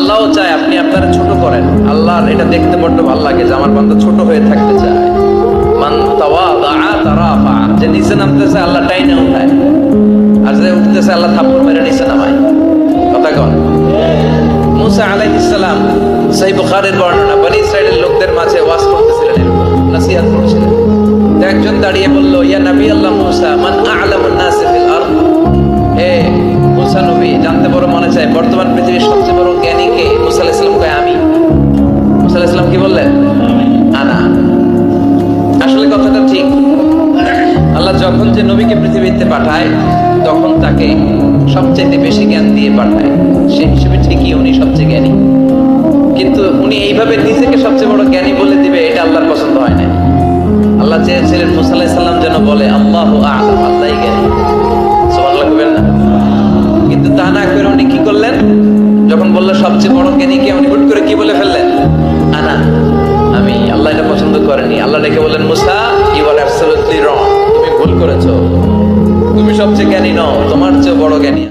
আল্লাহও চায় আপনি আপনার ছোট করেন। আল্লাহর এটা দেখতে বড্ড ভালো লাগে যে আমার বান্দা ছোট হয়ে থাকতে চায়। মান তারাফা, যে নিচে নামতেছে আল্লাহ টাইনে উঠায়। আর যে উঠতেছে আল্লাহ থাপ্পড় মেরে নিচে নামায়। কথা কন। মুসা সহিহ বুখারীর বর্ণনা, বনি ইসরাইলের লোকদের মাঝে ওয়াজ করতেছিলেন নসিহত করছিলেন। একজন দাঁড়িয়ে বলল, ইয়া নবী আল্লাহ মুসা, মান আ'লামুন নাস ফিল হে মুসা নবী, জানতে বড় মনে চায়, বর্তমান পৃথিবীর সবচেয়ে বড় যখন যে নবীকে পৃথিবীতে পাঠায়, তখন তাকে সবচেয়ে বেশি জ্ঞান দিয়ে পাঠায়। সেই হিসেবে ঠিকই উনি সবচেয়ে জ্ঞানী। কিন্তু উনি এইভাবে নিজেকে সবচেয়ে বড় জ্ঞানী বলে দিবে, এটা আল্লাহর পছন্দ হয় না আল্লাহ চেয়েছিলেন মুসা আলাইহিস সাল্লাম যেন বলে, আল্লাহ আল্লাহ আল্লাহই জ্ঞানী। সুবহানাল্লাহ কইবেন না। কিন্তু তা না করে উনি কি করলেন? যখন বলল, সবচেয়ে বড় জ্ঞানী কে? উনি হুট করে কি বলে ফেললেন? আনা, আমি আল্লাহ এটা পছন্দ করেনি। আল্লাহ ডেকে বললেন, মুসা ইউ আর অ্যাবসলিউটলি রং করেছ? তুমি সবচেয়ে জ্ঞানী নও তোমার চেয়ে বড় জ্ঞানী